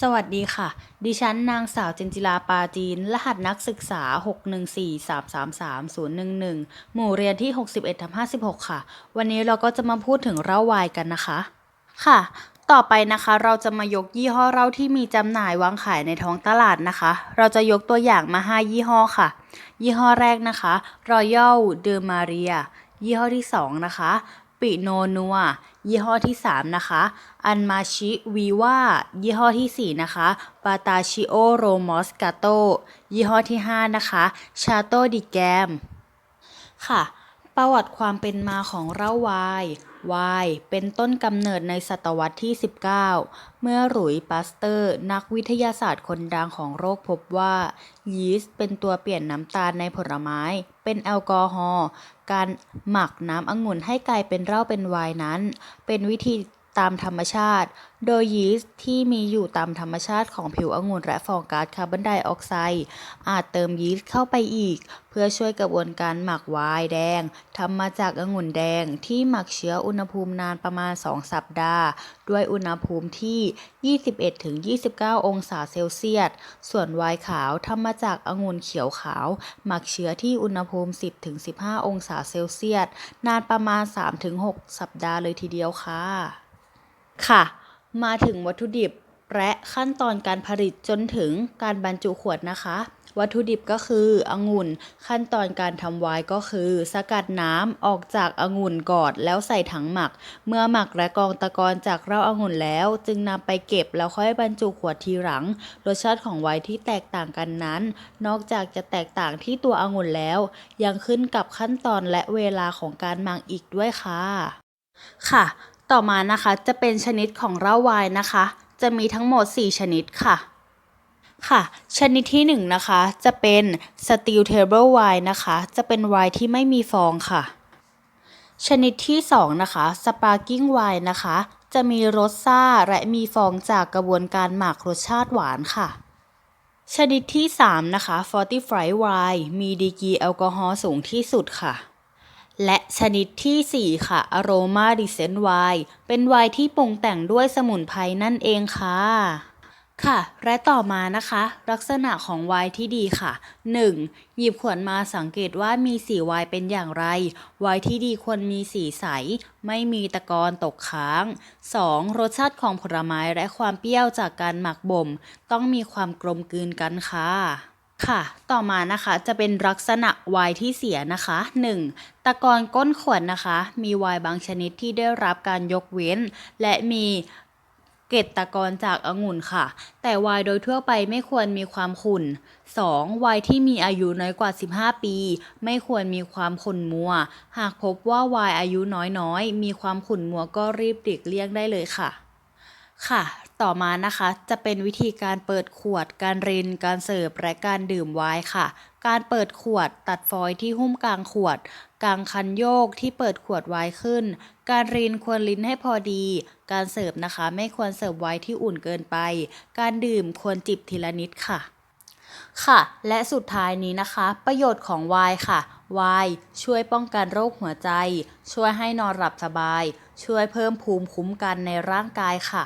สวัสดีค่ะ ดิฉันนางสาวเจนจิลาปาจีน รหัสนักศึกษา 614333011 หมู่เรียนที่ 61ทับ56 ค่ะ วันนี้เราก็จะมาพูดถึงเหล้าไวน์กันนะคะ ค่ะ ต่อไปนะคะเราจะมายกยี่ห้อเหล้าที่มีจำหน่ายวางขายในท้องตลาดนะคะ เราจะยกตัวอย่างมา 5 ยี่ห้อค่ะ ยี่ห้อแรกนะคะ Royal de Maria ยี่ห้อที่ 2 นะคะ ปิโนนัว ยี่ห้อที่ 3 นะคะ อันมาชิวีว่ายี่ห้อทีสี่ 4 นะคะปาตาชิโอโรมอสกาโตยี่ห้อที่ 5 นะคะ ชาโตดิแกม ค่ะ ประวัติความเป็นมาของเหล้าไวน์ วน์เป็นต้นกำเนิดในศตวรรษที่ 19 เมื่อหลุยปาสเตอร์ นักวิทยาศาสตร์คนดังของโรคพบว่ายีสต์เป็นตัวเปลี่ยนน้ำตาลในผลไม้ เป็นแอลกอฮอล์การหมักน้ำองุ่นให้กลายเป็นเหล้าเป็นไวน์นั้น เป็นวิธี ตามธรรมชาติ โดยยีสต์ที่มีอยู่ตามธรรมชาติของผิวองุ่นและฟองก๊าซคาร์บอนไดออกไซด์อาจเติมยีสต์เข้าไปอีก เพื่อช่วยกระบวนการหมักไวน์แดงทำมาจากองุ่นแดงที่หมักเชื้ออุณหภูมินานประมาณ 2 สัปดาห์ ด้วยอุณหภูมิที่ 21-29 องศาเซลเซียส ส่วนไวน์ขาวทำมาจากองุ่นเขียวขาว หมักเชื้อที่อุณหภูมิ 10-15 องศาเซลเซียส นานประมาณ 3-6 สัปดาห์เลยทีเดียวค่ะ ค่ะ มาถึงวัตถุดิบและขั้นตอนการผลิตจนถึงการบรรจุขวดนะคะ วัตถุดิบก็คือองุ่น ขั้นตอนการทำไวน์ก็คือ สกัดน้ำออกจากองุ่นกอนแล้วใส่ถังหมัก เมื่อหมักและกองตะกอนจากเหล้าองุ่นแล้ว จึงนำไปเก็บแล้วค่อยบรรจุขวดทีหลัง รสชาติของไวน์ที่แตกต่างกันนั้น นอกจากจะแตกต่างที่ตัวองุ่นแล้ว ยังขึ้นกับขั้นตอนและเวลาของการหมักอีกด้วยค่ะค่ะ ต่อมานะคะจะเป็นชนิดของเหล้าไวน์นะคะ จะมีทั้งหมด 4 ชนิดค่ะ ค่ะ ชนิดที่1นะคะจะเป็น Steel Table Wine นะคะ จะเป็นไวน์ที่ไม่มีฟองค่ะ ชนิดที่2นะคะ Sparkling Wine นะคะ จะมีรสซ่าและมีฟองจากกระบวนการหมักรสชาติหวานค่ะชนิดที่ 3 นะคะ Fortified Wine มีดีกรีแอลกอฮอล์สูงที่สุดค่ะ และชนิดทีสี่ 4 ค่ะ Aroma d e s c e n t Wine เป็นไวน์ที่ปรุงแต่งด้วยสมุนไพรนั่นเองค่ะค่ะ และต่อมานะคะ ลักษณะของไวน์ที่ดีค่ะ 1. หยิบขวดมาสังเกตว่ามีสีไวน์เป็นอย่างไร ไวน์ที่ดีควรมีสีใส ไม่มีตะกอนตกค้าง 2. รสชาติของผลไม้และความเปรี้ยวจากการหมักบ่ม ต้องมีความกลมกลืนกันค่ะ ค่ะ ต่อมานะคะจะเป็นลักษณะวน์ที่เสียนะคะ 1. ตะกอนก้นขวดนะคะ มีวน์บางชนิดที่ได้รับการยกเว้น และมีเกล็ดตะกอนจากองุ่นค่ะ แต่วน์โดยทั่วไปไม่ควรมีความขุ่น 2. วน์ที่มีอายุน้อยกว่า 15 ปี ไม่ควรมีความขุ่นมัว หากพบว่าวน์อายุน้อยๆ มีความขุ่นมัวก็รีบหลีกเลี่ยงได้เลยค่ะ ค่ะ ต่อมานะคะจะเป็นวิธีการเปิดขวด การริน การเสิร์ฟ และการดื่มไวน์ค่ะ การเปิดขวดตัดฟอยล์ที่หุ้มกลางขวด กลางคันโยกที่เปิดขวดไวน์ขึ้น การรินควรรินให้พอดี การเสิร์ฟนะคะ ไม่ควรเสิร์ฟไวน์ที่อุ่นเกินไป การดื่มควรจิบทีละนิดค่ะ ค่ะ และสุดท้ายนี้นะคะ ประโยชน์ของไวน์ค่ะไวน์ช่วยป้องกันโรคหัวใจ ช่วยให้นอนหลับสบาย ช่วยเพิ่มภูมิคุ้มกันในร่างกายค่ะ